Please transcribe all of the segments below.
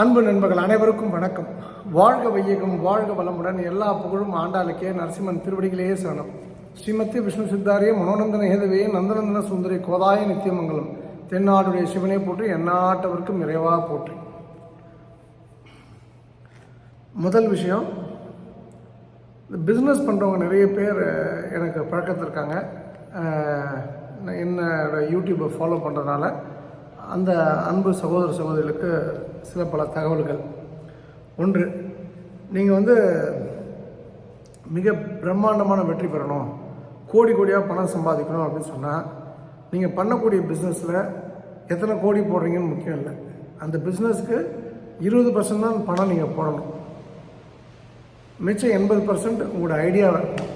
அன்பு நண்பர்கள் அனைவருக்கும் வணக்கம். வாழ்க வையகம் வாழ்க வளமுடன் எல்லா புகழும் ஆண்டாளுக்கே நரசிம்மன் திருவடிகளே சரணம். ஸ்ரீமதி விஷ்ணு சித்தாரிய மனோநந்தன ஹேதவே நந்தநந்தன சுந்தரி கோதாய நித்தியமங்கலம் தென்னாடுடைய சிவனை போற்றி எந்நாட்டவருக்கும் நிறைவாக போற்றி. முதல் விஷயம் இந்த பிஸ்னஸ் பண்ணுறவங்க நிறைய பேர் எனக்கு பழக்கத்தில் இருக்காங்க. என்னோட யூடியூப்பை ஃபாலோ பண்ணுறதுனால அந்த அன்பு சகோதர சகோதரிகளுக்கு சில பல தகவல்கள். ஒன்று நீங்கள் வந்து மிக பிரம்மாண்டமான வெற்றி பெறணும். கோடி கோடியாக பணம் சம்பாதிக்கணும் அப்படின்னு சொன்னால் நீங்கள் பண்ணக்கூடிய பிஸ்னஸில் எத்தனை கோடி போடுறீங்கன்னு முக்கியம் இல்லை. அந்த பிஸ்னஸ்க்கு இருபது பர்சன்ட் தான் பணம் நீங்கள் போடணும். மிச்சம் எண்பது பர்சன்ட் உங்களோட ஐடியாவாக இருக்கும்.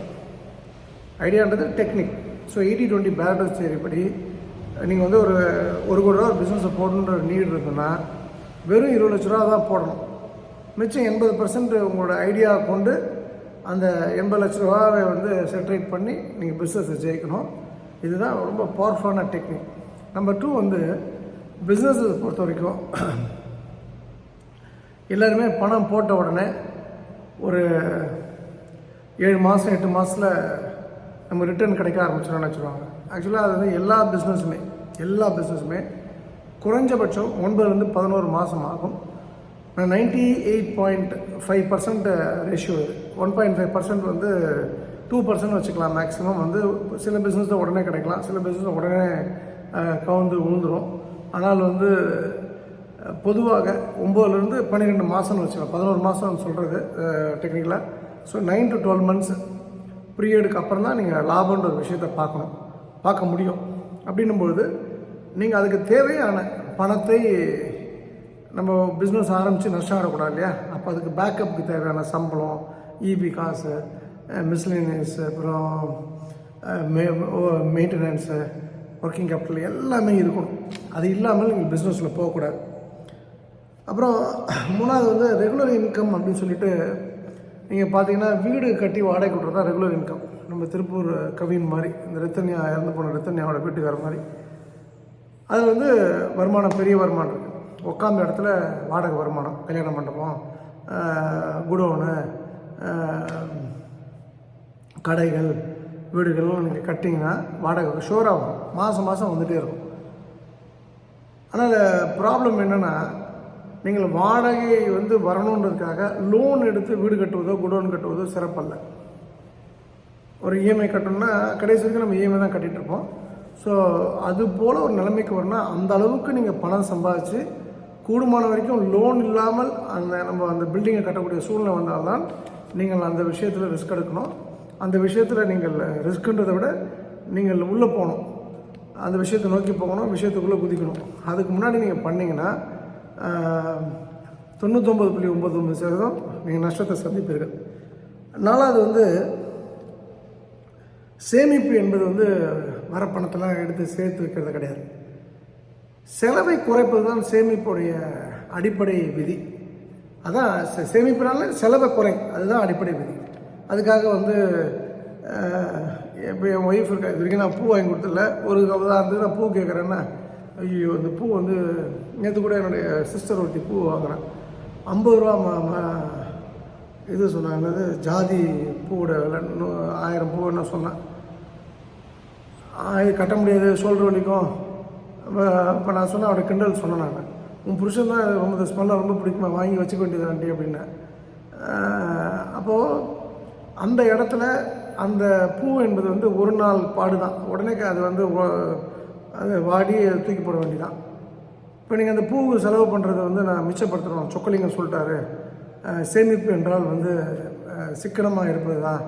ஐடியான்றது technique so eighty twenty balance தேரிப்படி நீங்கள் வந்து ஒரு ஒரு கோடி ரூபா ஒரு பிஸ்னஸை போடணுன்ற நீட் இருக்குன்னா வெறும் இருபது லட்ச ரூபா தான் போடணும். மிச்சம் எண்பது பர்சன்ட் உங்களோட ஐடியா கொண்டு அந்த எண்பது லட்ச ரூபாவை வந்து செட்ரேட் பண்ணி நீங்கள் பிஸ்னஸை ஜெயிக்கணும். இதுதான் ரொம்ப பவர்ஃபுல்லான டெக்னிக் நம்பர் டூ வந்து பிஸ்னஸை பொறுத்த வரைக்கும் எல்லாருமே பணம் போட்ட உடனே ஒரு ஏழு மாதம் எட்டு மாதத்தில் நம்ம ரிட்டர்ன் கிடைக்க ஆரம்பிச்சிடணும்னு வச்சுருவாங்க ஆக்சுவலாக அது வந்து எல்லா பிஸ்னஸுமே எல்லா பிஸ்னஸுமே குறைஞ்சபட்சம் ஒன்பதுலேருந்து பதினோரு மாதம் ஆகும். Ninety eight point five percent ratio இது. ஒன் பாயிண்ட் ஃபைவ் பர்சன்ட் வந்து டூ பர்சன்ட் வச்சுக்கலாம். மேக்ஸிமம் வந்து சில பிஸ்னஸில் உடனே கிடைக்கலாம். சில பிஸ்னஸ் உடனே கவுந்து உழுந்துடும் ஆனால் வந்து பொதுவாக ஒம்போதுலேருந்து பன்னிரெண்டு மாதம்னு வச்சுக்கலாம். பதினோரு மாதம் சொல்கிறது டெக்னிக்கலாக so nine to twelve months பீரியடுக்கு அப்புறம் தான் நீங்கள் லாபன்ற ஒரு விஷயத்தை பார்க்கணும். பார்க்க முடியும். அப்படின்னும்பொழுது நீங்கள் அதுக்கு தேவையான பணத்தை நம்ம பிஸ்னஸ் ஆரம்பித்து நஷ்டம் ஆகக்கூடாது இல்லையா? அப்போ அதுக்கு பேக்கப்புக்கு தேவையான சம்பளம் இபி காசு மிஸ்லினியஸ் அப்புறம் மெயின்டெனன்ஸு ஒர்க்கிங் கேபிட்டல் எல்லாமே இருக்கணும். அது இல்லாமல் நீங்கள் பிஸ்னஸில் போகக்கூடாது. அப்புறம் மூணாவது வந்து ரெகுலர் இன்கம் அப்படின்னு சொல்லிட்டு நீங்கள் பார்த்தீங்கன்னா வீடு கட்டி வாடகை கொடுறது தான் ரெகுலர் இன்கம் நம்ம திருப்பூர் கவின் மாதிரி இந்த ரத்தன்யா இறந்து போன ரத்தன்யாவோட வீட்டுக்கார மாதிரி. அதில் வந்து வருமானம் பெரிய வருமானம் இருக்குது உட்காந்த இடத்துல வாடகை வருமானம் கல்யாண மண்டபம் குடோனு கடைகள் வீடுகள்லாம் நீங்கள் கட்டிங்கன்னா வாடகை ஷோராக வரும். மாதம் மாதம் வந்துகிட்டே இருக்கும். ஆனால் ப்ராப்ளம் என்னென்னா நீங்கள் வாடகை வந்து வரணுன்றதுக்காக லோன் எடுத்து வீடு கட்டுவதோ குடோன் கட்டுவதோ சிறப்பல்ல. ஒரு இஎம்ஐ கட்டணும்னா கடைசி வரைக்கும் நம்ம இஎம்ஐ தான் கட்டிகிட்ருப்போம் ஸோ அது போல் ஒரு நிலைமைக்கு வரணும் அந்த அளவுக்கு நீங்கள் பணம் சம்பாதிச்சு கூடுமான வரைக்கும் லோன் இல்லாமல் அந்த நம்ம அந்த பில்டிங்கை கட்டக்கூடிய சூழ்நிலை வந்தால்தான் நீங்கள் அந்த விஷயத்தில் ரிஸ்க் எடுக்கணும். அந்த விஷயத்தில் நீங்கள் ரிஸ்க்குன்றதை விட நீங்கள் உள்ளே போகணும். அந்த விஷயத்தை நோக்கி போகணும் விஷயத்துக்குள்ளே குதிக்கணும். அதுக்கு முன்னாடி நீங்கள் பண்ணிங்கன்னா தொண்ணூத்தொம்பது புள்ளி ஒம்பது ஒன்பது சதவீதம் நீங்கள் நஷ்டத்தை சந்திப்பீர்கள். நாலாவது வந்து சேமிப்பு என்பது வந்து வர பணத்தெல்லாம் எடுத்து சேர்த்து வைக்கிறது கிடையாது. செலவை குறைப்பது தான் சேமிப்புடைய அடிப்படை விதி. அதான் சே- செலவை குறை அதுதான் அடிப்படை விதி. அதுக்காக வந்து இப்போ என் ஒய்ஃப் இருக்கா இது வரைக்கும் நான் பூ வாங்கி கொடுத்துல ஒரு உதாரணத்துக்கு நான் பூ கேட்குறேன்னா ஐயோ இந்த பூ வந்து நேற்று கூட என்னுடைய சிஸ்டர் ஒருத்தி பூ வாங்குறேன். ஐம்பது ரூபா மா இது சொன்னாங்க என்னது? ஜாதி பூவோட விலை ஆயிரம் பூ என்ன சொன்னேன். இது கட்ட முடியாது ஷோல்டர் வலிக்கும். இப்போ நான் சொன்னேன் அவட கிண்டல் சொன்னேன் நான். உன் புருஷன் தான் ரொம்ப ரொம்ப ஸ்மெல்லாம் ரொம்ப பிடிக்குமா? வாங்கி வச்சுக்க வேண்டியது ஆண்டி அப்படின்னேன் அப்போது அந்த இடத்துல அந்த பூ என்பது வந்து ஒரு நாள் பாடு தான் உடனே அது வந்து அது வாடி தூக்கி போட வேண்டியதான் இப்போ நீங்கள் அந்த பூ செலவு பண்ணுறதை வந்து நான் மிச்சப்படுத்தணும். சொக்கலிங்கம் சொல்லிட்டாரு. சேமிப்பு என்றால் வந்து சிக்கனமாக இருப்பது தான்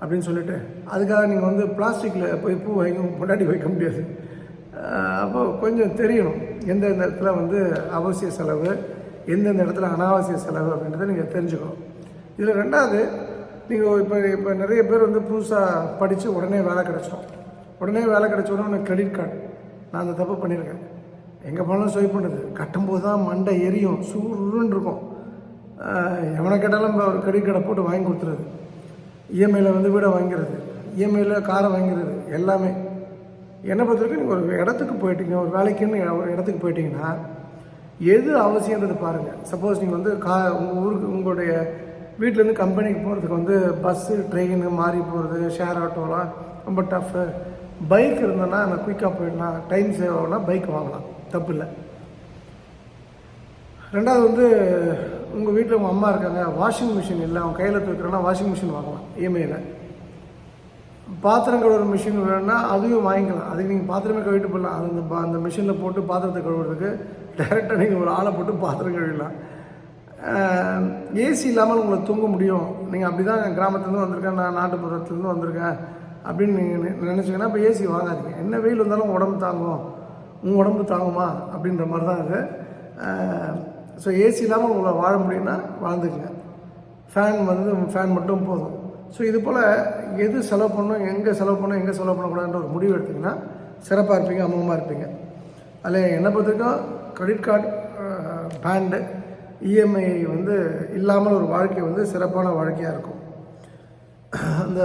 அப்படின்னு சொல்லிட்டு அதுக்காக நீங்கள் வந்து பிளாஸ்டிக்கில் போய் பூ வாங்கி முன்னாடி வைக்க முடியாது. அப்போ கொஞ்சம் தெரியணும் எந்தெந்த இடத்துல வந்து அவசிய செலவு எந்தெந்த இடத்துல அனாவசிய செலவு அப்படின்றத நீங்கள் தெரிஞ்சுக்கணும். இதில் ரெண்டாவது நீங்கள் இப்போ இப்போ நிறைய பேர் வந்து புதுசாக படித்து உடனே வேலை கிடச்சிடும். உடனே வேலை கிடச்ச உடனே உனக்கு கிரெடிட் கார்டு. நான் அந்த தப்பு பண்ணியிருக்கேன். எங்கே போனாலும் சுவை பண்ணுறது கட்டும்போது தான் மண்டை எரியும். சூருன்னு இருக்கும். எவனை கேட்டாலும் ஒரு கிரெடிட் கார்டை போட்டு வாங்கி கொடுத்துருது. இஎம்ஐயில் வந்து வீடை வாங்கிறது இஎம்ஐயில் காரை வாங்கிறது எல்லாமே. என்னை பொறுத்த வரைக்கும் நீங்கள் ஒரு இடத்துக்கு போயிட்டீங்க ஒரு வேலைக்குன்னு ஒரு இடத்துக்கு போயிட்டீங்கன்னா எது அவசியன்றது பாருங்கள் சப்போஸ் நீங்கள் வந்து கா உங்கள் ஊருக்கு உங்களுடைய வீட்டிலேருந்து கம்பெனிக்கு போகிறதுக்கு வந்து பஸ்ஸு ட்ரெயின் மாறி போகிறது ஷேர் ஆட்டோலாம் ரொம்ப டஃப்பு பைக் இருந்ததுன்னா நான் குயிக்காக போயிடலாம். டைம் சேவ் ஆகலாம் பைக் வாங்கலாம். தப்பு இல்லை. ரெண்டாவது வந்து உங்கள் வீட்டில் உங்கள் அம்மா இருக்காங்க வாஷிங் மிஷின் இல்லை அவங்க கையில் துவைக்கிறோன்னா வாஷிங் மிஷின் வாங்கலாம் இஎம்ஐயில் பாத்திரம் கழுவுற மிஷின் வேணும்னா அதுவும் வாங்கிக்கலாம். அதுக்கு நீங்கள் பாத்திரமே கழுவிட்டு போடலாம் அது அந்த பா- அந்த மிஷினில் போட்டு பாத்திரத்தை கழுவுறதுக்கு டைரெக்டாக நீங்கள் ஒரு ஆளை போட்டு பாத்திரம் கழுவிடலாம். ஏசி இல்லாமல் உங்களை தூங்க முடியும். நீங்கள் அப்படி தான் கிராமத்துலேருந்து வந்திருக்கேன் நான் நாட்டுப்புறத்துலேருந்து வந்திருக்கேன் அப்படின்னு நீங்கள் நினச்சிங்கன்னா இப்போ ஏசி வாங்காதீங்க. என்ன வெயில் வந்தாலும் உடம்பு தாங்கும். உங்கள் உடம்பு தாங்குமா? அப்படின்ற மாதிரி தான் அது ஸோ ஏசி இல்லாமல் உங்களை வாழ முடியும்னா வாழ்ந்துக்குங்க. ஃபேன் வந்து ஃபேன் மட்டும் போதும். ஸோ இது போல் எது செலவு பண்ணணும் எங்கே செலவு பண்ணணும் எங்கே செலவு பண்ணக்கூடாதுன்ற ஒரு முடிவு எடுத்திங்கன்னா சிறப்பாக இருப்பீங்க அமோகமாக இருப்பீங்க. அதில் என்னை பொறுத்தவரைக்கும் க்ரெடிட் கார்டு பேண்டு இஎம்ஐ வந்து இல்லாமல் ஒரு வாழ்க்கை வந்து சிறப்பான வாழ்க்கையாக இருக்கும். அந்த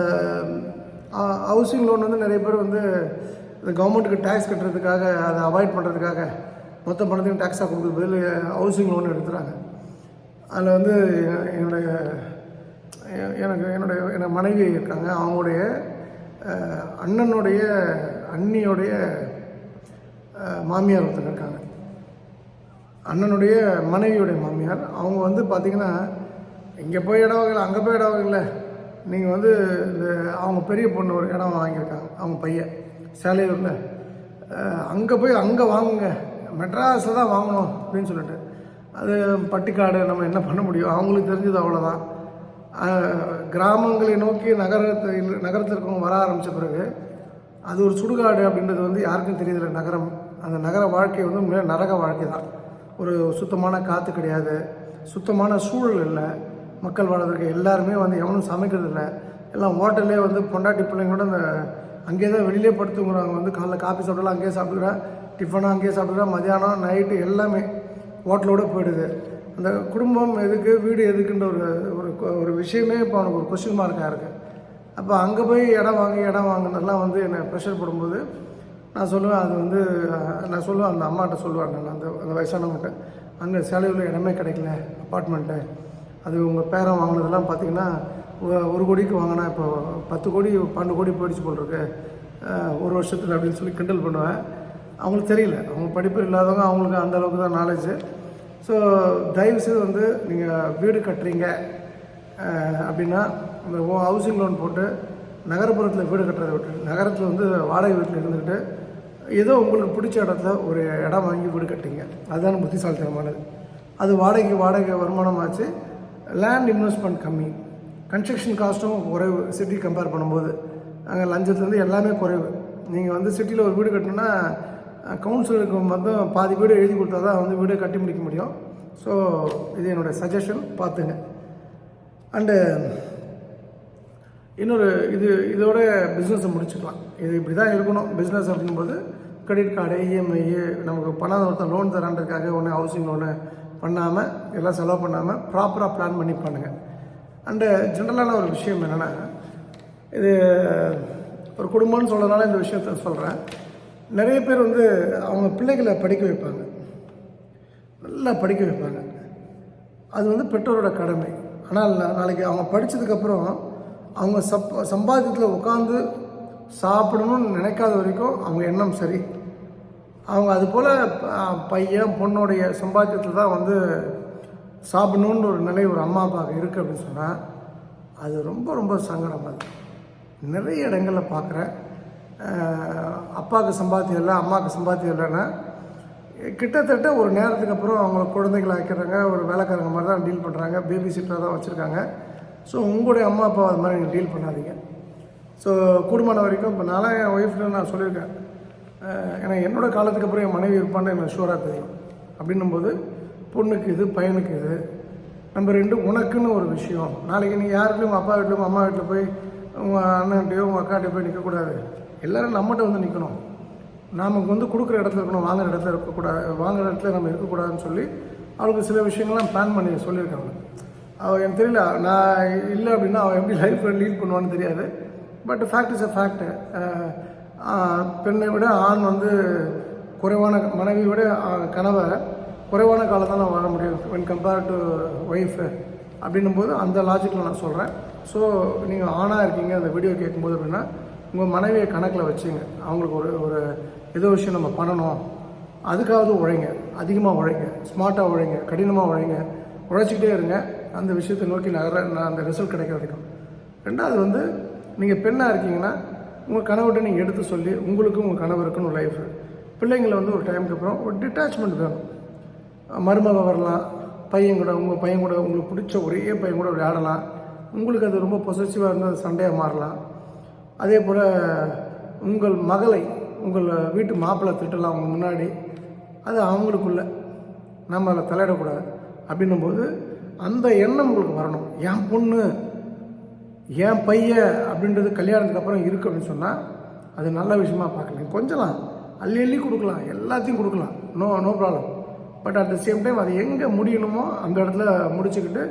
ஹவுசிங் லோன் வந்து நிறைய பேர் வந்து இந்த கவர்மெண்ட்டுக்கு டேக்ஸ் கட்டுறதுக்காக அதை அவாய்ட் பண்ணுறதுக்காக மொத்த பணத்தையும் டேக்ஸாக கொடுக்குறது பதில் ஹவுசிங் லோன் எடுத்துகிறாங்க அதில் வந்து என்னுடைய எனக்கு என்னுடைய என் மனைவி இருக்காங்க. அவங்களுடைய அண்ணனுடைய அண்ணியோடைய மாமியார் ஒருத்தங்க இருக்காங்க. அண்ணனுடைய மனைவியுடைய மாமியார். அவங்க வந்து பார்த்திங்கன்னா இங்கே போய் இடம் வகையில் அங்கே போய் இடம் வகையில் நீங்கள் வந்து இந்த அவங்க பெரிய பொண்ணு ஒரு இடம் வாங்கியிருக்காங்க. அவங்க பையன் சேலையூரில். அங்கே போய் அங்கே வாங்குங்க. மெட்ராஸில் தான் வாங்கணும் அப்படின்னு சொல்லிட்டு. அது பட்டிக்காடு நம்ம என்ன பண்ண முடியும்? அவங்களுக்கு தெரிஞ்சது அவ்வளோதான் கிராமங்களை நோக்கி நகரத்தை நகரத்திற்கு வர ஆரம்பித்த பிறகு அது ஒரு சுடுகாடு அப்படின்றது வந்து யாருக்கும் தெரியதில்லை நகரம். அந்த நகர வாழ்க்கை வந்து மிக நரக வாழ்க்கை தான். ஒரு சுத்தமான காற்று கிடையாது. சுத்தமான சூழல் இல்லை. மக்கள் வாழ்றதுக்கு எல்லாருமே வந்து எவனும் சமைக்கிறது இல்லை. எல்லாம் ஹோட்டல்லே வந்து பொண்டாட்டி பிள்ளைங்களோட அந்த அங்கேயே தான் வெளியிலே படுத்துங்கிறாங்க வந்து காலைல காஃபி சாப்பிடலாம் அங்கேயே சாப்பிடுறேன் டிஃபனும் அங்கேயே சாப்பிட்றது மதியானம் நைட்டு எல்லாமே ஹோட்டலோட போயிடுது. அந்த குடும்பம் எதுக்கு வீடு எதுக்குன்ற ஒரு ஒரு ஒரு விஷயமே இப்போ அவனுக்கு ஒரு கொஸ்டின் மார்க்காக இருக்குது அப்போ அங்கே போய் இடம் வாங்கி இடம் வாங்கினதெல்லாம் வந்து என்னை ப்ரெஷர் போடும்போது நான் சொல்லுவேன் அது வந்து நான் சொல்லுவேன் அந்த அம்மாட்ட சொல்லுவாங்க நான் அந்த அந்த வயசானவங்ககிட்ட அங்கே சேலையூரில் இடமே கிடைக்கல அப்பார்ட்மெண்ட்டு அது உங்கள் பேரன் வாங்கினதெல்லாம் பார்த்தீங்கன்னா ஒரு கோடிக்கு வாங்கினா இப்போ பத்து கோடி பன்னெண்டு கோடி போயிடுச்சு போல் இருக்கு. ஒரு வருஷத்தில் அப்படின்னு சொல்லி கிண்டல் பண்ணுவேன். அவங்களுக்கு தெரியல. அவங்க படிப்பு இல்லாதவங்க அவங்களுக்கு அந்த அளவுக்கு தான் நாலேஜு ஸோ தயவுசெய்து வந்து நீங்கள் வீடு கட்டுறீங்க அப்படின்னா இந்த ஹவுசிங் லோன் போட்டு நகர்ப்புறத்தில் வீடு கட்டுறதை விட்டு நகரத்தில் வந்து வாடகை வீட்டில் இருந்துக்கிட்டு ஏதோ உங்களுக்கு பிடிச்ச இடத்துல ஒரு இடம் வாங்கி வீடு கட்டிங்க அதுதான் புத்திசாலித்தனமானது. அது வாடகைக்கு வாடகை வருமானமாச்சு லேண்ட் இன்வெஸ்ட்மெண்ட் கம்மி. கன்ஸ்ட்ரக்ஷன் காஸ்ட்டும் குறைவு. சிட்டி கம்பேர் பண்ணும்போது. அங்கே லஞ்சத்துலேருந்து எல்லாமே குறைவு. நீங்கள் வந்து சிட்டியில் ஒரு வீடு கட்டணுன்னா கவுன்சிலருக்கு வந்து பாதி வீடு எழுதி கொடுத்தா தான் வந்து வீடு கட்டி முடிக்க முடியும். ஸோ இது என்னுடைய சஜஷன் பார்த்துங்க. அண்டு இன்னொரு இது இதோட பிஸ்னஸை முடிச்சுக்கலாம். இது இப்படி தான் இருக்கணும். பிஸ்னஸ் அப்படிங்கும்போது கிரெடிட் கார்டு இஎம்ஐ நமக்கு பணம் ஒருத்தன் லோன் தரான்றதுக்காக ஒன்று ஹவுசிங் லோனு பண்ணாமல் எல்லாம் செலவு பண்ணாமல் ப்ராப்பராக பிளான் பண்ணி பண்ணுங்கள் அண்டு ஜென்ரலான ஒரு விஷயம் என்னென்னா இது ஒரு குடும்பம்னு சொல்கிறதுனால இந்த விஷயத்த சொல்கிறேன் நிறைய பேர் வந்து அவங்க பிள்ளைகளை படிக்க வைப்பாங்க. நல்லா படிக்க வைப்பாங்க. அது வந்து பெற்றோரோட கடமை. ஆனால் நாளைக்கு அவங்க படித்ததுக்கப்புறம் அவங்க சப் சம்பாதியத்தில் உட்காந்து சாப்பிடணும்னு நினைக்காத வரைக்கும் அவங்க எண்ணம் சரி. அவங்க அது போல் பையன் பொண்ணுடைய சம்பாத்தியத்தில் தான் வந்து சாப்பிடணுன்ற ஒரு நிலை ஒரு அம்மா அப்பாவுக்கு இருக்குது அப்படின்னு சொன்னால் அது ரொம்ப ரொம்ப சங்கடமாக இருக்குது நிறைய இடங்களில் பார்க்குறேன் அப்பாவுக்கு சம்பாத்தியம் இல்லை அம்மாவுக்கு சம்பாத்தியம் இல்லைன்னா கிட்டத்தட்ட ஒரு நேரத்துக்கு அப்புறம் அவங்கள குழந்தைகளை ஆக்கிறாங்க ஒரு வேலைக்காரங்க மாதிரி தான் டீல் பண்ணுறாங்க பேபி சிட்டராக தான் வச்சுருக்காங்க. ஸோ உங்களுடைய அம்மா அப்பா அது மாதிரி நீங்கள் டீல் பண்ணாதீங்க. ஸோ கூடுமான வரைக்கும் இப்போ நான் என் ஒய்ஃப்ல நான் சொல்லியிருக்கேன். ஏன்னா என்னோடய காலத்துக்கு அப்புறம் என் மனைவி இருப்பான்னு எனக்கு ஷூராக தெரியும். அப்படின்னும்போது பொண்ணுக்கு இது பையனுக்கு இது. நம்ம ரெண்டு உனக்குன்னு ஒரு விஷயம். நாளைக்கு நீ யாருக்கிட்டையும் உங்கள் அப்பா வீட்டில் உங்கள் அம்மா வீட்டில் போய் உங்கள் அண்ணன்கிட்டையோ உங்கள் அக்காட்டையோ போய் நிற்கக்கூடாது எல்லோரும் நம்மகிட்ட வந்து நிற்கணும் நமக்கு வந்து கொடுக்குற இடத்துல இருக்கணும் வாங்குற இடத்துல இருக்கக்கூடாது வாங்குற இடத்துல நம்ம இருக்கக்கூடாதுன்னு சொல்லி அவளுக்கு சில விஷயங்கள்லாம் பிளான் பண்ணி சொல்லியிருக்காங்க. அவள் எனக்கு தெரியல நான் இல்லை அப்படின்னா அவள் எப்படி லைஃப்பில் லீட் பண்ணுவான்னு தெரியாது. But fact is a fact பெண்ணை விட ஆண் வந்து குறைவான மனைவி விட கனவை குறைவான காலம் தான் நான் வாழ முடியும். வென் கம்பேர் டு ஒய்ஃபு அப்படின்னும் போது அந்த லாஜிக்கில் நான் சொல்கிறேன் ஸோ நீங்கள் ஆணாக இருக்கீங்க அந்த வீடியோ கேட்கும்போது அப்படின்னா உங்கள் மனைவியை கணக்கில் வச்சுங்க. அவங்களுக்கு ஒரு ஒரு ஏதோ விஷயம் நம்ம பண்ணணும். அதுக்காவது உழைங்க. அதிகமாக உழைங்க. ஸ்மார்ட்டாக உழைங்க. கடினமாக உழைங்க. உழைச்சிக்கிட்டே இருங்க. அந்த விஷயத்தை நோக்கி நகர நான் அந்த ரிசல்ட் கிடைக்கிற வரைக்கும். ரெண்டாவது வந்து நீங்கள் பெண்ணாக இருக்கீங்கன்னா உங்கள் கணவர்கிட்ட நீங்கள் எடுத்து சொல்லி உங்களுக்கும் உங்கள் கணவருக்குன்னு ஒரு லைஃப் பிள்ளைங்களை வந்து ஒரு டைமுக்கு அப்புறம் ஒரு டிட்டாச்மெண்ட் வேணும். மருமக வரலாம். பையன் கூட உங்கள் பையன் கூட உங்களுக்கு பிடிச்ச ஒரே பையன் கூட விளையாடலாம். உங்களுக்கு அது ரொம்ப பொசசிவாக இருந்தால் அது சண்டையாக மாறலாம். அதே போல் உங்கள் மகளை உங்கள் வீட்டு மாப்பிள்ளை திட்டலாம் அவங்க முன்னாடி. அது அவங்களுக்குள்ள. நம்ம அதில் தலையிடக்கூடாது. அப்படின்னும்போது அந்த எண்ணம் உங்களுக்கு வரணும். என் பொண்ணு என் பையன் அப்படின்றது கல்யாணத்துக்கு அப்புறம் இருக்கு அப்படின்னு சொன்னால் அது நல்ல விஷயமா பார்க்கலாம். கொஞ்சலாம். அள்ளி அள்ளி கொடுக்கலாம். எல்லாத்தையும் கொடுக்கலாம். No no problem but at the same time அது எங்கே முடியணுமோ அந்த இடத்துல முடிச்சுக்கிட்டு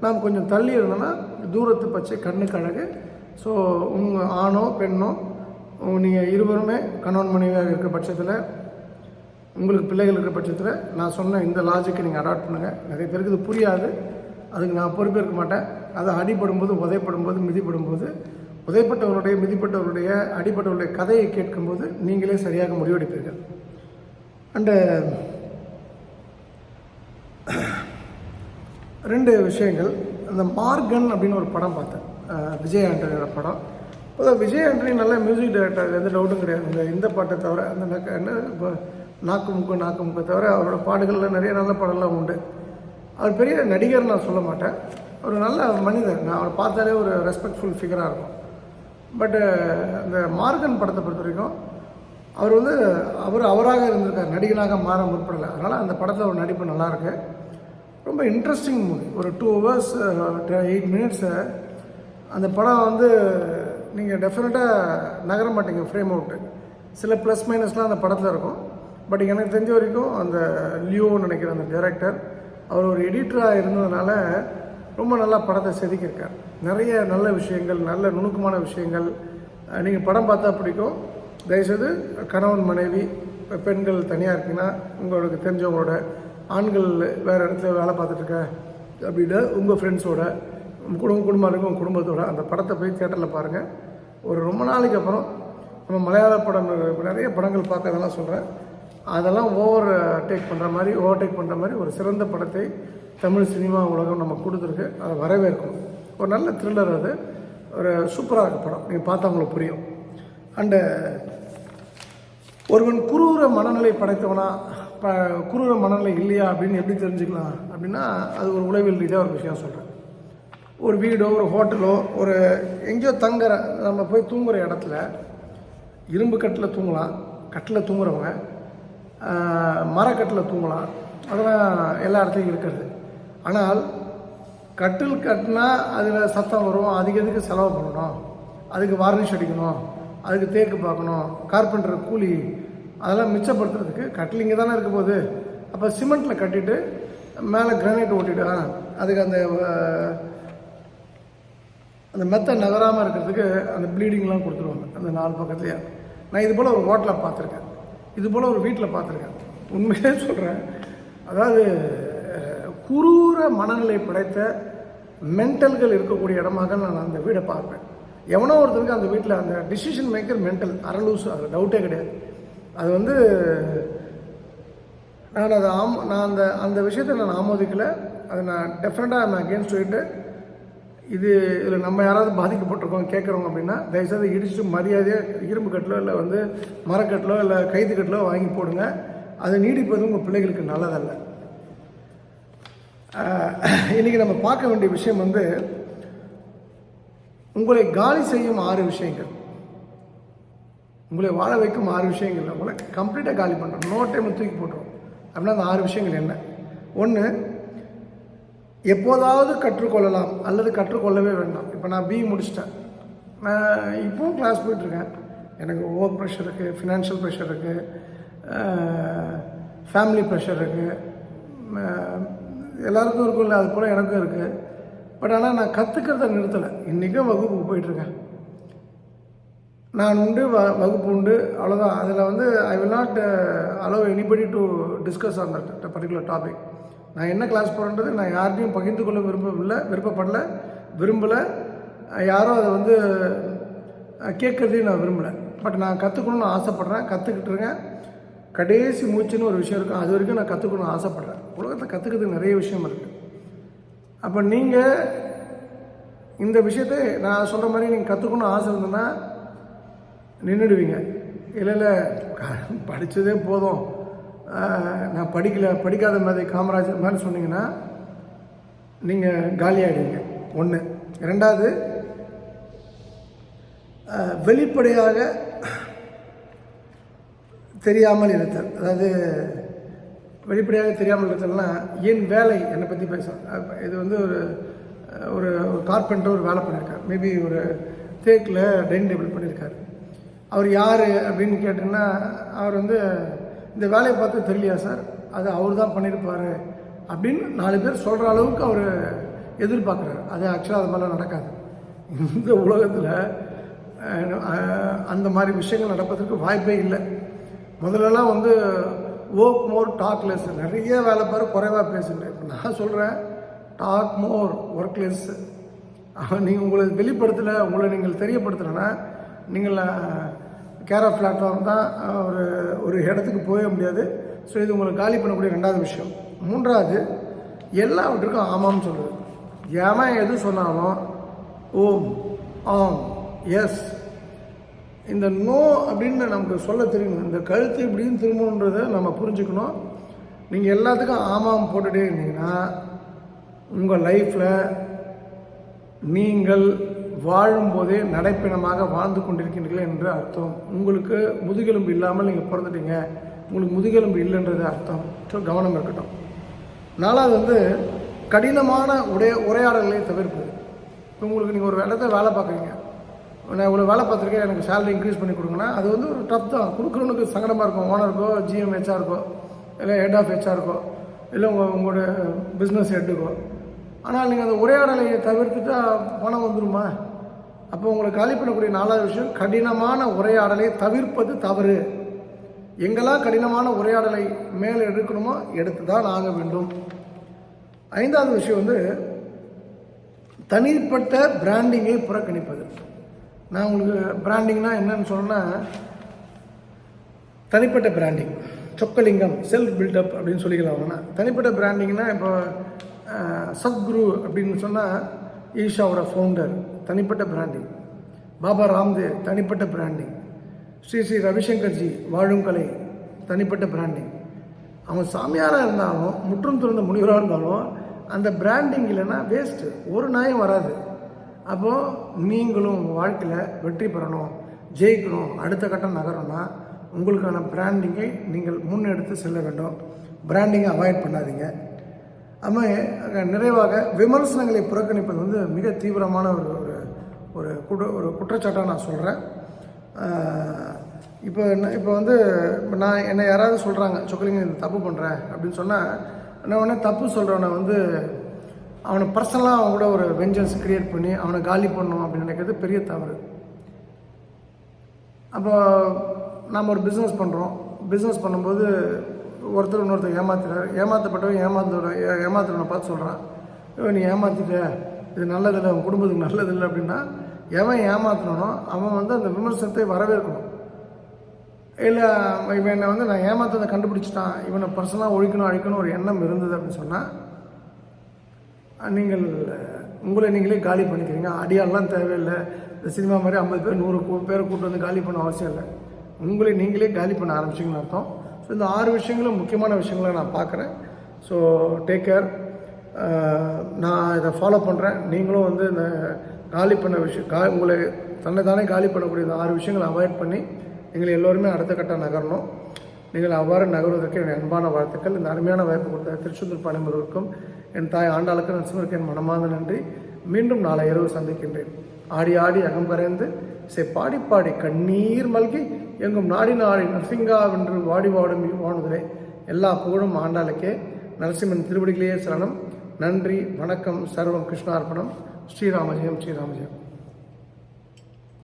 நாம் கொஞ்சம் தள்ளி இருந்தோம்னா தூரத்து பச்சை கண்ணுக்கு அழகு ஸோ உங்கள் ஆணோ பெண்ணோ நீங்கள் இருவருமே கணவன் மனைவியாக இருக்கிற பட்சத்தில் உங்களுக்கு பிள்ளைகள் இருக்கிற பட்சத்தில் நான் சொன்ன இந்த லாஜிக்கை நீங்கள் அடாப்ட் பண்ணுங்கள் நிறைய பேருக்கு இது புரியாது. அதுக்கு நான் பொறுப்பேற்க மாட்டேன். அது அடிபடும்போது உதயப்படும்போது மிதிப்படும்போது உதைப்பட்டவருடைய மிதிப்பட்டவருடைய அடிப்பட்டவருடைய கதையை கேட்கும்போது நீங்களே சரியாக முடிவெடுப்பீர்கள். அண்டு ரெண்டு விஷயங்கள். அந்த மார்கன் அப்படின்னு ஒரு படம் பார்த்தேன். விஜய் ஆண்டனியோட படம். இப்போ விஜய் ஆண்டனி நல்ல மியூசிக் டைரக்டர் எந்த டவுட்டும் கிடையாது. இந்த இந்த பாட்டை தவிர அந்த நக்க- என்ன இப்போ நாக்கு முக்கு நாக்கு முக்கை தவிர அவரோட பாடுகளில் நிறைய நல்ல பாடலாம் உண்டு. அவர் பெரிய நடிகர் நான் சொல்ல மாட்டேன். ஒரு நல்ல மனிதர். நான் அவரை பார்த்தாலே ஒரு ரெஸ்பெக்ட்ஃபுல் ஃபிகராக இருக்கும். பட்டு அந்த மார்கன் படத்தை பொறுத்த வரைக்கும் அவர் வந்து அவர் அவராக இருந்திருக்கார். நடிகனாக மாற முற்படலை. அதனால் அந்த படத்தில் ஒரு நடிப்பு நல்லாயிருக்கு ரொம்ப இன்ட்ரெஸ்டிங் மூவி ஒரு டூ ஹவர்ஸ் எயிட் மினிட்ஸை அந்த படம் வந்து நீங்கள் டெஃபினட்டாக நகர மாட்டீங்க ஃப்ரேம் அவுட்டு சில ப்ளஸ் மைனஸ்லாம் அந்த படத்தில் இருக்கும். பட் எனக்கு தெரிஞ்ச வரைக்கும் அந்த லியோன்னு நினைக்கிற அந்த டைரக்டர் அவர் ஒரு எடிட்டராக இருந்ததுனால ரொம்ப நல்லா படத்தை செதுக்கியிருக்கார். நிறைய நல்ல விஷயங்கள் நல்ல நுணுக்கமான விஷயங்கள். நீங்கள் படம் பார்த்தா பிடிக்கும். தயவுசெய்து கணவன் மனைவி பெண்கள் தனியாக இருக்கீங்கன்னா உங்களுக்கு தெரிஞ்சவங்களோட ஆண்கள் வேறு இடத்துல வேலை பார்த்துட்ருக்க அப்படின்னா உங்கள் ஃப்ரெண்ட்ஸோட குடும்ப குடும்பம் இருக்கும் உங்க குடும்பத்தோட அந்த படத்தை போய் தேட்டரில் பாருங்கள் ஒரு ரொம்ப நாளைக்கு அப்புறம் நம்ம மலையாள படம் நிறைய படங்கள் பார்க்கறதெல்லாம் சொல்கிறேன் அதெல்லாம் ஓவர் டேக் பண்ணுற மாதிரி ஓவர் டேக் பண்ணுற மாதிரி ஒரு சிறந்த படத்தை தமிழ் சினிமா உலகம் நம்ம கொடுத்துருக்கு. அதை வரவேற்கும் ஒரு நல்ல த்ரில்லர் அது. ஒரு சூப்பராக இருக்க படம். நீங்கள் பார்த்தா உங்களுக்கு புரியும். அண்டு ஒருவன் குரூர மனநிலை படைத்தவனா ப குரூர மனநிலை இல்லையா அப்படின்னு எப்படி தெரிஞ்சுக்கலாம் அப்படின்னா அது ஒரு உளவியல் ரீதியாக ஒரு விஷயம் சொல்கிறேன் ஒரு வீடோ ஒரு ஹோட்டலோ ஒரு எங்கேயோ தங்குற நம்ம போய் தூங்குகிற இடத்துல இரும்பு கட்டில் தூங்கலாம் கட்டில் தூங்குறவங்க மரக்கட்டில் தூங்கலாம் அதெல்லாம் எல்லா இடத்துலையும் இருக்கிறது. ஆனால் கட்டில் கட்டினா அதில் சத்தம் வரும் அதுக்கு எதுக்கு செலவு பண்ணணும்? அதுக்கு வார்னிஷ் அடிக்கணும் அதுக்கு தேக்கு பார்க்கணும் கார்பெண்டர் கூலி அதெல்லாம் மிச்சப்படுத்துறதுக்கு கட்டில் இங்கே தானே இருக்க போகுது. அப்போ சிமெண்ட்டில் கட்டிட்டு மேலே கிரானைட் ஓட்டிட்டு அதுக்கு அந்த அந்த மெத்தை நகராமல் இருக்கிறதுக்கு அந்த ப்ளீடிங்லாம் கொடுத்துருவாங்க அந்த நாலு பக்கத்துலேயே. நான் இது போல் ஒரு ஹோட்டலில் பார்த்துருக்கேன். இது போல் ஒரு வீட்டில் பார்த்துருக்கேன். உண்மையிலே சொல்கிறேன் அதாவது குரூர மனநிலை படைத்த மென்டல்கள் இருக்கக்கூடிய இடமாக நான் அந்த வீடை பார்ப்பேன். எவனோ ஒருத்தருக்கு அந்த வீட்டில் அந்த டிசிஷன் மேக்கர் மென்டல் அரலூஸ் அதில் டவுட்டே கிடையாது. அது வந்து நான் அதை ஆம் நான் அந்த அந்த விஷயத்தை நான் ஆமோதிக்கலை. அதை நான் டெஃபினட்டாக நான் அகேன்ஸ்ட் போயிட்டு இது இதில் நம்ம யாராவது பாதிக்கப்பட்டிருக்கோம் கேட்குறோம் அப்படின்னா தயவுசெய்து இடிச்சுட்டு மரியாதையாக இரும்பு கட்டிலோ இல்லை வந்து மரக்கட்டிலோ இல்லை கைது கட்டிலோ வாங்கி போடுங்க. அது நீடிப்பது உங்கள் பிள்ளைகளுக்கு நல்லதல்ல. இன்றைக்கி இன்னைக்கு நம்ம பார்க்க வேண்டிய விஷயம் வந்து உங்களை காலி செய்யும் ஆறு விஷயங்கள். உங்களை வாழ வைக்கும் ஆறு விஷயங்கள். உங்களை கம்ப்ளீட்டாக காலி பண்ணுறோம் நோ டைம் தூக்கி போட்டுரும் அப்படின்னா அந்த ஆறு விஷயங்கள் என்ன? ஒன்று எப்போதாவது கற்றுக்கொள்ளலாம் அல்லது கற்றுக்கொள்ளவே வேண்டாம். இப்போ நான் பிஇ முடிச்சிட்டேன். நான் இப்போவும் கிளாஸ் போயிட்டுருக்கேன். எனக்கு ஒர்க் ப்ரெஷர் இருக்குது ஃபினான்ஷியல் ப்ரெஷர் இருக்குது ஃபேமிலி ப்ரெஷர் இருக்குது எல்லாருக்கும் இருக்கும்ல அது போல் எனக்கும் இருக்குது பட் ஆனால் நான் கற்றுக்கிறத நிறுத்தலை. இன்றைக்கும் வகுப்புக்கு போயிட்டுருக்கேன். நான் உண்டு வ வகுப்பு உண்டு அவ்வளோதான் அதில் வந்து I will not allow anybody to discuss on that particular topic நான் என்ன கிளாஸ் போகிறேன்றது நான் யார்கிட்டையும் பகிர்ந்து கொள்ள விரும்பவில்லை விருப்பப்படல விரும்பலை. யாரும் அதை வந்து கேட்குறதையும் நான் விரும்பலை. பட் நான் கற்றுக்கணும்னு ஆசைப்பட்றேன். கற்றுக்கிட்டு இருக்கேன். கடைசி மூச்சுன்னு ஒரு விஷயம் இருக்கும். அது வரைக்கும் நான் கற்றுக்கணும்னு ஆசைப்பட்றேன். உலகத்தில் கற்றுக்கிறதுக்கு நிறைய விஷயம் இருக்குது அப்போ நீங்கள் இந்த விஷயத்தை நான் சொல்கிற மாதிரி நீங்கள் கற்றுக்கணும்னு ஆசை இருந்ததுன்னா நின்றுடுவீங்க இல்லை இல்லை படித்ததே போதும். நான் படிக்கலை படிக்காத மாதிரி காமராஜர் மாதிரி சொன்னீங்கன்னா நீங்கள் காலியாகிடுவீங்க ஒன்று ரெண்டாவது வெளிப்படையாக தெரியாமல் இருத்தல். அதாவது வெளிப்படையாக தெரியாமல் இருத்தல்னா என் வேலை என்னை பற்றி பேசுகிறேன் இது வந்து ஒரு ஒரு ஒரு கார்பெண்டர் ஒரு வேலை பண்ணியிருக்கார் மேபி ஒரு தேக்கில் டைனிங் டேபிள் பண்ணியிருக்கார் அவர் யார் அப்படின்னு கேட்டிங்கன்னா அவர் வந்து இந்த வேலையை பார்த்து தெரியலையா சார்? அது அவர் தான் பண்ணியிருப்பார் அப்படின்னு நாலு பேர் சொல்கிற அளவுக்கு அவர் எதிர்பார்க்குறாரு. அது ஆக்சுவலாக அது மாதிரிலாம் நடக்காது. இந்த உலகத்தில் அந்த மாதிரி விஷயங்கள் நடப்பதற்கு வாய்ப்பே இல்லை. முதல்லலாம் வந்து ஓக் மோர் டாக் லெஸ் நிறைய வேலை பாரு குறைவாக பேசுங்க. இப்போ நான் சொல்கிறேன் டாக் மோர் ஒர்க் லெஸ் நீங்கள் உங்களை வெளிப்படுத்தலை உங்களை நீங்கள் தெரியப்படுத்தலைன்னா நீங்கள் கேர் ஆஃப் பிளாட்ஃபார்ம் தான் ஒரு ஒரு இடத்துக்கு போக முடியாது. ஸோ இது உங்களை காலி பண்ணக்கூடிய ரெண்டாவது விஷயம். மூன்றாவது எல்லாவற்றுக்கும் ஆமாம்னு சொல்லுது ஏன் எது சொன்னாலும் ஓம் ஆம் எஸ். இந்த நோ அப்படின்னு நமக்கு சொல்ல தெரியணும் இந்த கழுத்து இப்படின்னு திரும்பணுன்றதை நம்ம புரிஞ்சுக்கணும். நீங்கள் எல்லாத்துக்கும் ஆமாம் போட்டுகிட்டே இருந்தீங்கன்னா உங்கள் லைஃப்பில் நீங்கள் வாழும்போதே நடைப்பிணமாக வாழ்ந்து கொண்டிருக்கின்றீர்கள் என்று அர்த்தம். உங்களுக்கு முதுகெலும்பு இல்லாமல் நீங்கள் பிறந்துட்டீங்க. உங்களுக்கு முதுகெலும்பு இல்லைன்றது அர்த்தம். ஸோ கவனம் இருக்கட்டும். நாலாவது வந்து கடினமான உடைய உரையாடல்களை தவிர்ப்பது. இப்போ உங்களுக்கு நீங்கள் ஒரு இடத்த வேலை பார்க்குறீங்க. நான் இவ்வளோ வேலை பார்த்துருக்கேன் எனக்கு சேலரி இன்க்ரீஸ் பண்ணி கொடுங்கன்னா அது வந்து ஒரு டஃப் தான். கொடுக்குறவனுக்கு சங்கடமாக இருக்கும் ஓனருக்கோ ஜிஎம் ஹெச்ஆருக்கோ இல்லை ஹெட் ஆஃப் ஹெச்ஆருக்கோ இல்லை உங்கள் உங்களோட பிஸ்னஸ் ஹெட்டுக்கோ ஆனால் நீங்கள் அந்த உரையாடலை தவிர்த்துட்டா பணம் வந்துருமா? அப்போ உங்களை காலி பண்ணக்கூடிய நாலாவது விஷயம் கடினமான உரையாடலை தவிர்ப்பது தவறு. எங்கெல்லாம் கடினமான உரையாடலை மேலே எடுக்கணுமோ எடுத்து தான் ஆக வேண்டும். ஐந்தாவது விஷயம் வந்து தனிப்பட்ட பிராண்டிங்கை புறக்கணிப்பது. நான் உங்களுக்கு பிராண்டிங்னா என்னன்னு சொன்னால் தனிப்பட்ட பிராண்டிங் சொக்கலிங்கம் செல்ஃப் பில்டப் அப்படின்னு சொல்லிக்கலாம் தனிப்பட்ட பிராண்டிங்னா இப்போ சத்குரு அப்படின்னு சொன்னால் ஈஷாவோட ஃபவுண்டர் தனிப்பட்ட பிராண்டிங் பாபா ராம்தேவ் தனிப்பட்ட பிராண்டிங் ஸ்ரீ ஸ்ரீ ரவிசங்கர்ஜி வாழும் கலை தனிப்பட்ட பிராண்டிங் அவன் சாமியாராக இருந்தாலும் முற்றும் துறந்த முனிவராக இருந்தாலும் அந்த பிராண்டிங் இல்லைன்னா வேஸ்ட்டு ஒரு நாயும் வராது. அப்போது நீங்களும் உங்கள் வாழ்க்கையில் வெற்றி பெறணும் ஜெயிக்கணும் அடுத்த கட்டம் நகரணும்னா உங்களுக்கான பிராண்டிங்கை நீங்கள் முன்னெடுத்து செல்ல வேண்டும். பிராண்டிங்கை அவாய்ட் பண்ணாதீங்க. ஆமாம் நிறைவாக விமர்சனங்களை புறக்கணிப்பது வந்து மிக தீவிரமான ஒரு ஒரு ஒரு குற்ற ஒரு குற்றச்சாட்டாக நான் சொல்கிறேன் இப்போ என்ன இப்போ வந்து இப்போ நான் என்னை யாராவது சொல்கிறாங்க சொக்கலிங்க இந்த தப்பு பண்ணுறேன் அப்படின்னு சொன்னால் நான் உடனே தப்பு சொல்கிறவனை வந்து அவனை பர்சனலாக அவன் கூட ஒரு வெஞ்சன்ஸ் க்ரியேட் பண்ணி அவனை காலி பண்ணணும் அப்படின்னு நினைக்கிறது பெரிய தவறு. அப்போ நாம் ஒரு பிஸ்னஸ் பண்ணுறோம் பிஸ்னஸ் பண்ணும்போது ஒருத்தர் இன்னொருத்தர் ஏமாத்துறாரு. ஏமாற்றப்பட்டவன் ஏமாத்தோட ஏமாத்துறவனை பார்த்து சொல்கிறான் நீ ஏமாத்திட்ட. இது நல்லதில்லை. உன் குடும்பத்துக்கு நல்லதில்லை. அப்படின்னா எவன் ஏமாத்தினானோ அவன் வந்து அந்த விமர்சனத்தை வரவேற்கணும். இல்லை இவன் என்னை வந்து நான் ஏமாத்ததை கண்டுபிடிச்சிட்டான் இவனை பர்சனலாக ஒழிக்கணும் அழிக்கணும் ஒரு எண்ணம் இருந்தது அப்படின்னு சொன்னால் நீங்கள் உங்களை நீங்களே காலி பண்ணிக்கிறீங்க. அடியாலாம் தேவையில்லை. இந்த சினிமா மாதிரி ஐம்பது பேர் நூறு பேரை கூட்டு வந்து காலி பண்ண அவசியம் இல்லை. உங்களை நீங்களே காலி பண்ண ஆரம்பிச்சிங்கன்னு அர்த்தம். ஸோ இந்த ஆறு விஷயங்களும் முக்கியமான விஷயங்களை நான் பார்க்குறேன். ஸோ டேக் கேர் நான் இதை ஃபாலோ பண்ணுறேன் நீங்களும் வந்து இந்த காலி பண்ண விஷயம் கா உங்களை தன்னை தானே காலி பண்ணக்கூடிய இந்த ஆறு விஷயங்களை அவாய்ட் பண்ணி நீங்கள் எல்லோருமே அடுத்த கட்டம் நகரணும். நீங்கள் அவ்வாறு நகர்வதற்கு என் அன்பான வாழ்த்துக்கள். இந்த அருமையான வாய்ப்பு கொடுத்த திருச்செந்தூர் பணிமுதலுக்கும் என் தாய் ஆண்டாளுக்கு நரசிம்மருக்கு என் மனமார்ந்த நன்றி. மீண்டும் நாளை இரவு சந்திக்கின்றேன். ஆடி ஆடி அகம் சே பாடி பாடி கண்ணீர் மல்கி எங்கும் நாடி நாடி நரசிங்கா வென்று வாடி வாடும் வாணுதலே எல்லா புகழும் ஆண்டாளுக்கே. நரசிம்மன் திருவடிகளே சரணம். நன்றி வணக்கம் சர்வம் கிருஷ்ணார்ப்பணம். ஸ்ரீராமஜெயம் ஸ்ரீராமஜெயம்.